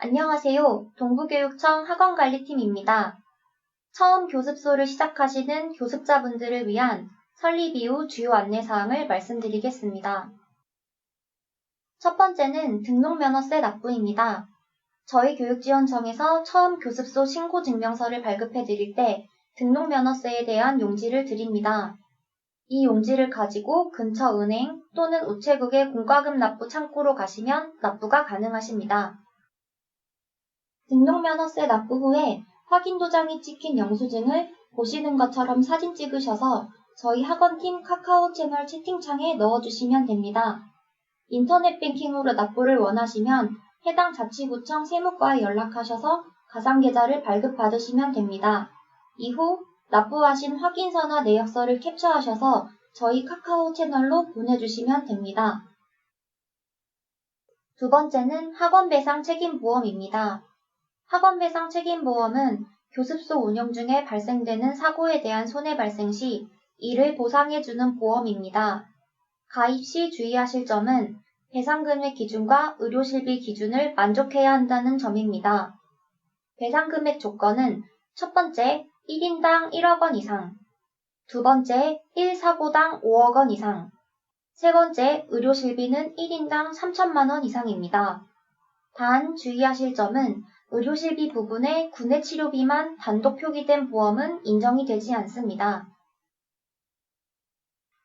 안녕하세요. 동부교육청 학원관리팀입니다. 처음 교습소를 시작하시는 교습자분들을 위한 설립 이후 주요 안내사항을 말씀드리겠습니다. 첫 번째는 등록면허세 납부입니다. 저희 교육지원청에서 처음 교습소 신고 증명서를 발급해 드릴 때 등록면허세에 대한 용지를 드립니다. 이 용지를 가지고 근처 은행 또는 우체국의 공과금 납부 창구로 가시면 납부가 가능하십니다. 등록면허세 납부 후에 확인 도장이 찍힌 영수증을 보시는 것처럼 사진 찍으셔서 저희 학원팀 카카오 채널 채팅창에 넣어주시면 됩니다. 인터넷 뱅킹으로 납부를 원하시면 해당 자치구청 세무과에 연락하셔서 가상계좌를 발급받으시면 됩니다. 이후 납부하신 확인서나 내역서를 캡처하셔서 저희 카카오 채널로 보내주시면 됩니다. 두 번째는 학원 배상 책임 보험입니다. 학원 배상 책임 보험은 교습소 운영 중에 발생되는 사고에 대한 손해 발생 시 이를 보상해주는 보험입니다. 가입 시 주의하실 점은 배상금액 기준과 의료실비 기준을 만족해야 한다는 점입니다. 배상금액 조건은 첫 번째 1인당 1억 원 이상, 두 번째 1사고당 5억 원 이상, 세 번째 의료실비는 1인당 3천만 원 이상입니다. 단 주의하실 점은 의료실비 부분에 구내 치료비만 단독 표기된 보험은 인정이 되지 않습니다.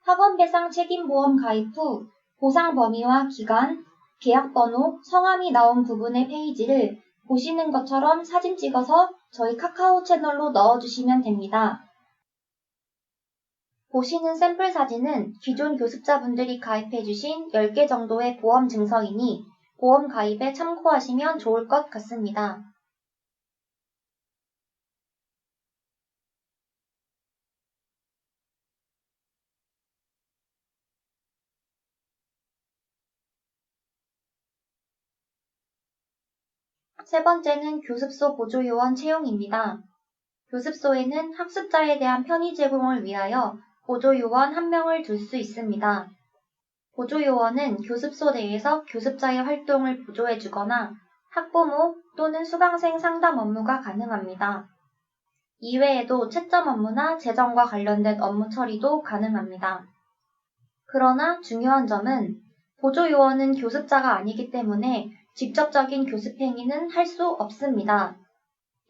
학원배상 책임보험 가입 후 보상 범위와 기간, 계약 번호, 성함이 나온 부분의 페이지를 보시는 것처럼 사진 찍어서 저희 카카오 채널로 넣어주시면 됩니다. 보시는 샘플 사진은 기존 교습자분들이 가입해주신 10개 정도의 보험 증서이니 보험 가입에 참고하시면 좋을 것 같습니다. 세 번째는 교습소 보조요원 채용입니다. 교습소에는 학습자에 대한 편의 제공을 위하여 보조요원 한 명을 둘 수 있습니다. 보조요원은 교습소 내에서 교습자의 활동을 보조해주거나 학부모 또는 수강생 상담 업무가 가능합니다. 이외에도 채점 업무나 재정과 관련된 업무 처리도 가능합니다. 그러나 중요한 점은 보조요원은 교습자가 아니기 때문에 직접적인 교습 행위는 할 수 없습니다.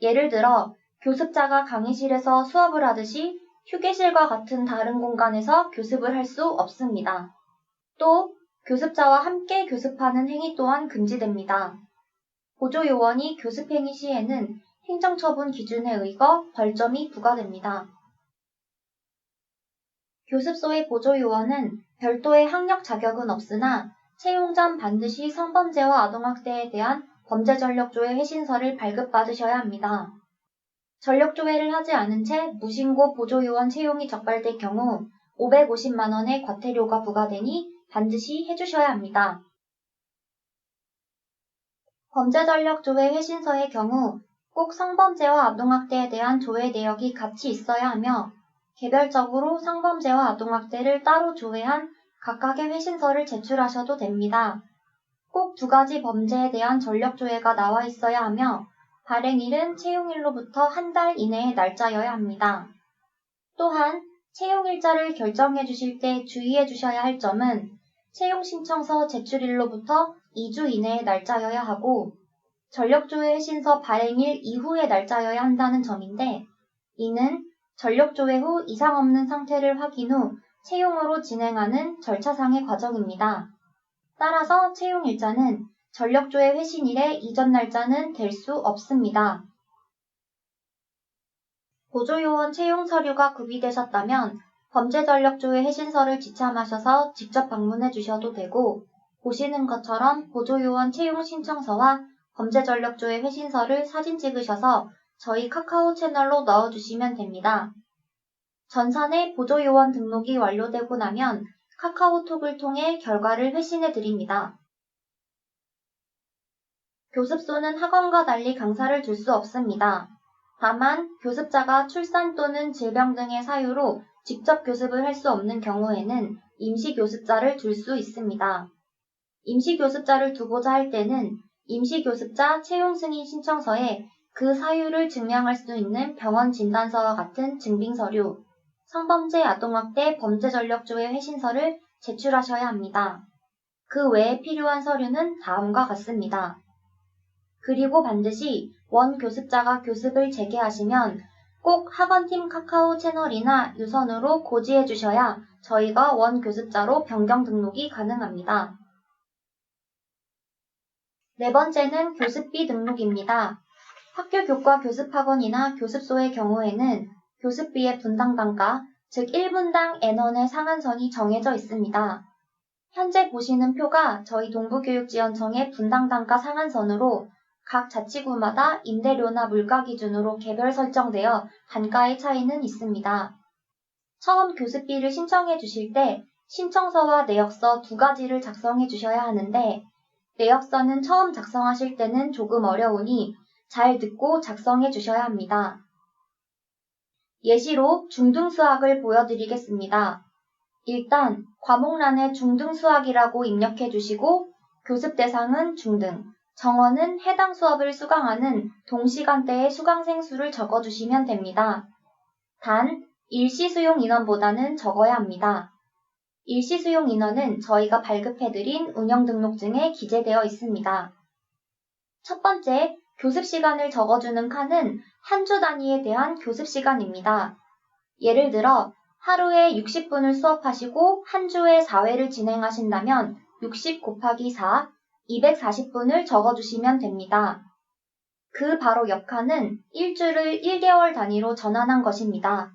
예를 들어 교습자가 강의실에서 수업을 하듯이 휴게실과 같은 다른 공간에서 교습을 할 수 없습니다. 또 교습자와 함께 교습하는 행위 또한 금지됩니다. 보조요원이 교습행위 시에는 행정처분 기준에 의거 벌점이 부과됩니다. 교습소의 보조요원은 별도의 학력 자격은 없으나 채용 전 반드시 성범죄와 아동학대에 대한 범죄전력조회 회신서를 발급받으셔야 합니다. 전력조회를 하지 않은 채 무신고 보조요원 채용이 적발될 경우 550만원의 과태료가 부과되니 반드시 해주셔야 합니다. 범죄전력조회 회신서의 경우 꼭 성범죄와 아동학대에 대한 조회 내역이 같이 있어야 하며 개별적으로 성범죄와 아동학대를 따로 조회한 각각의 회신서를 제출하셔도 됩니다. 꼭 두 가지 범죄에 대한 전력조회가 나와 있어야 하며 발행일은 채용일로부터 한 달 이내의 날짜여야 합니다. 또한 채용일자를 결정해 주실 때 주의해 주셔야 할 점은 채용신청서 제출일로부터 2주 이내의 날짜여야 하고 전력조회 회신서 발행일 이후의 날짜여야 한다는 점인데 이는 전력조회 후 이상 없는 상태를 확인 후 채용으로 진행하는 절차상의 과정입니다. 따라서 채용 일자는 전력조회 회신일의 이전 날짜는 될 수 없습니다. 보조요원 채용 서류가 구비되셨다면 범죄전력조회 회신서를 지참하셔서 직접 방문해 주셔도 되고 보시는 것처럼 보조요원 채용 신청서와 범죄전력조회 회신서를 사진 찍으셔서 저희 카카오 채널로 넣어주시면 됩니다. 전산의 보조요원 등록이 완료되고 나면 카카오톡을 통해 결과를 회신해 드립니다. 교습소는 학원과 달리 강사를 둘수 없습니다. 다만 교습자가 출산 또는 질병 등의 사유로 직접 교습을 할 수 없는 경우에는 임시교습자를 둘 수 있습니다. 임시교습자를 두고자 할 때는 임시교습자 채용 승인 신청서에 그 사유를 증명할 수 있는 병원 진단서와 같은 증빙 서류, 성범죄 아동학대 범죄전력조회 회신서를 제출하셔야 합니다. 그 외에 필요한 서류는 다음과 같습니다. 그리고 반드시 원 교습자가 교습을 재개하시면 꼭 학원팀 카카오 채널이나 유선으로 고지해 주셔야 저희가 원 교습자로 변경 등록이 가능합니다. 네 번째는 교습비 등록입니다. 학교 교과 교습학원이나 교습소의 경우에는 교습비의 분당 단가, 즉 1분당 N원의 상한선이 정해져 있습니다. 현재 보시는 표가 저희 동부교육지원청의 분당 단가 상한선으로 각 자치구마다 임대료나 물가 기준으로 개별 설정되어 단가의 차이는 있습니다. 처음 교습비를 신청해 주실 때 신청서와 내역서 두 가지를 작성해 주셔야 하는데 내역서는 처음 작성하실 때는 조금 어려우니 잘 듣고 작성해 주셔야 합니다. 예시로 중등수학을 보여드리겠습니다. 일단 과목란에 중등수학이라고 입력해 주시고 교습 대상은 중등, 정원은 해당 수업을 수강하는 동시간대의 수강생 수를 적어주시면 됩니다. 단, 일시 수용 인원보다는 적어야 합니다. 일시 수용 인원은 저희가 발급해드린 운영 등록증에 기재되어 있습니다. 첫 번째, 교습 시간을 적어주는 칸은 한 주 단위에 대한 교습 시간입니다. 예를 들어, 하루에 60분을 수업하시고 한 주에 4회를 진행하신다면 60 곱하기 4, 240분을 적어주시면 됩니다. 그 바로 옆 칸은 일주를 1개월 단위로 전환한 것입니다.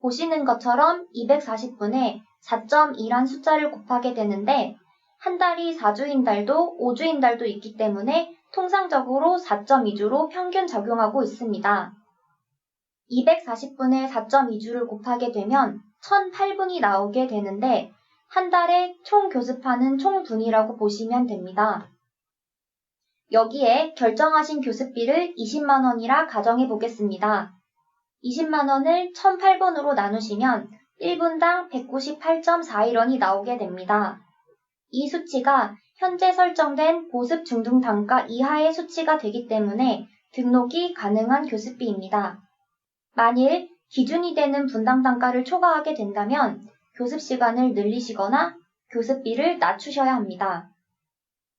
보시는 것처럼 240분에 4.2란 숫자를 곱하게 되는데 한 달이 4주인 달도 5주인 달도 있기 때문에 통상적으로 4.2주로 평균 적용하고 있습니다. 240분에 4.2주를 곱하게 되면 1008분이 나오게 되는데 한 달에 총 교습하는 총 분이라고 보시면 됩니다. 여기에 결정하신 교습비를 20만원이라 가정해 보겠습니다. 20만원을 1008번으로 나누시면 1분당 198.41원이 나오게 됩니다. 이 수치가 현재 설정된 보습 중등 단가 이하의 수치가 되기 때문에 등록이 가능한 교습비입니다. 만일 기준이 되는 분당 단가를 초과하게 된다면 교습 시간을 늘리시거나 교습비를 낮추셔야 합니다.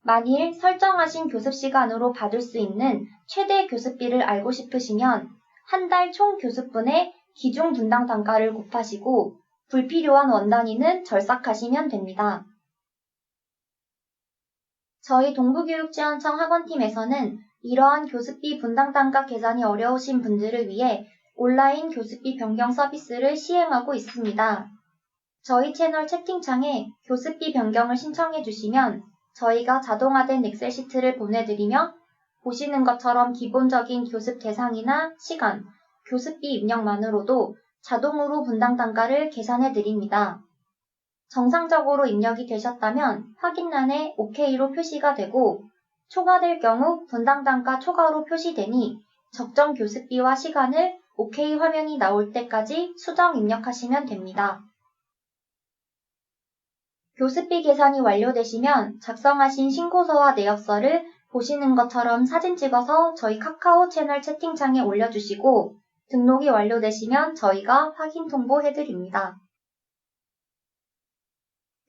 만일 설정하신 교습 시간으로 받을 수 있는 최대 교습비를 알고 싶으시면 한 달 총 교습분의 기준 분당 단가를 곱하시고 불필요한 원단위는 절삭하시면 됩니다. 저희 동부교육지원청 학원팀에서는 이러한 교습비 분당 단가 계산이 어려우신 분들을 위해 온라인 교습비 변경 서비스를 시행하고 있습니다. 저희 채널 채팅창에 교습비 변경을 신청해 주시면 저희가 자동화된 엑셀 시트를 보내드리며 보시는 것처럼 기본적인 교습 대상이나 시간, 교습비 입력만으로도 자동으로 분당 단가를 계산해 드립니다. 정상적으로 입력이 되셨다면 확인란에 OK로 표시가 되고 초과될 경우 분당 단가 초과로 표시되니 적정 교습비와 시간을 OK 화면이 나올 때까지 수정 입력하시면 됩니다. 교습비 계산이 완료되시면 작성하신 신고서와 내역서를 보시는 것처럼 사진 찍어서 저희 카카오 채널 채팅창에 올려주시고 등록이 완료되시면 저희가 확인 통보해드립니다.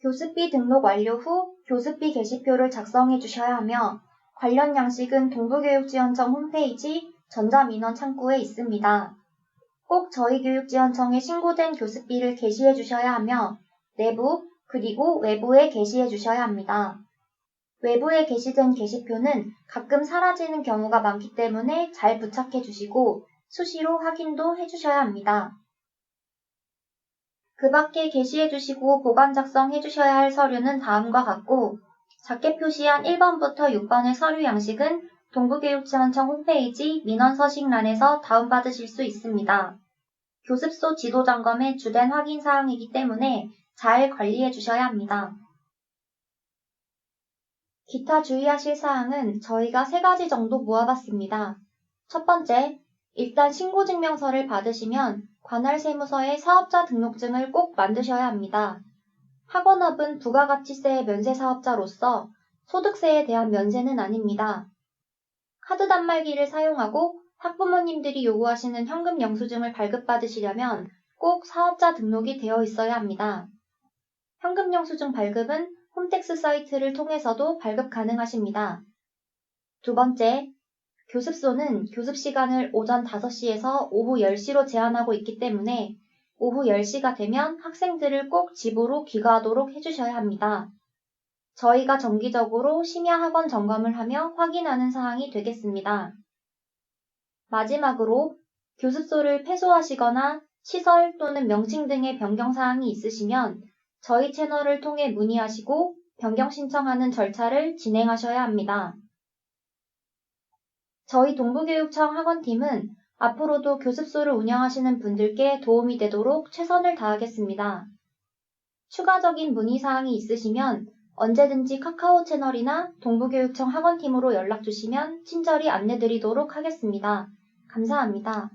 교습비 등록 완료 후 교습비 게시표를 작성해 주셔야 하며 관련 양식은 동부교육지원청 홈페이지 전자민원 창구에 있습니다. 꼭 저희 교육지원청에 신고된 교습비를 게시해 주셔야 하며 내부 그리고 외부에 게시해 주셔야 합니다. 외부에 게시된 게시표는 가끔 사라지는 경우가 많기 때문에 잘 부착해 주시고 수시로 확인도 해 주셔야 합니다. 그 밖에 게시해 주시고 보관 작성해 주셔야 할 서류는 다음과 같고 작게 표시한 1번부터 6번의 서류 양식은 동부교육지원청 홈페이지 민원 서식란에서 다운받으실 수 있습니다. 교습소 지도 점검의 주된 확인 사항이기 때문에 잘 관리해 주셔야 합니다. 기타 주의하실 사항은 저희가 세 가지 정도 모아봤습니다. 첫 번째, 일단 신고증명서를 받으시면 관할 세무서에 사업자 등록증을 꼭 만드셔야 합니다. 학원업은 부가가치세 면세 사업자로서 소득세에 대한 면세는 아닙니다. 카드 단말기를 사용하고 학부모님들이 요구하시는 현금 영수증을 발급받으시려면 꼭 사업자 등록이 되어 있어야 합니다. 현금 영수증 발급은 홈택스 사이트를 통해서도 발급 가능하십니다. 두 번째, 교습소는 교습 시간을 오전 5시에서 오후 10시로 제한하고 있기 때문에 오후 10시가 되면 학생들을 꼭 집으로 귀가하도록 해주셔야 합니다. 저희가 정기적으로 심야 학원 점검을 하며 확인하는 사항이 되겠습니다. 마지막으로 교습소를 폐소하시거나 시설 또는 명칭 등의 변경 사항이 있으시면 저희 채널을 통해 문의하시고 변경 신청하는 절차를 진행하셔야 합니다. 저희 동부교육청 학원팀은 앞으로도 교습소를 운영하시는 분들께 도움이 되도록 최선을 다하겠습니다. 추가적인 문의사항이 있으시면 언제든지 카카오 채널이나 동부교육청 학원팀으로 연락 주시면 친절히 안내드리도록 하겠습니다. 감사합니다.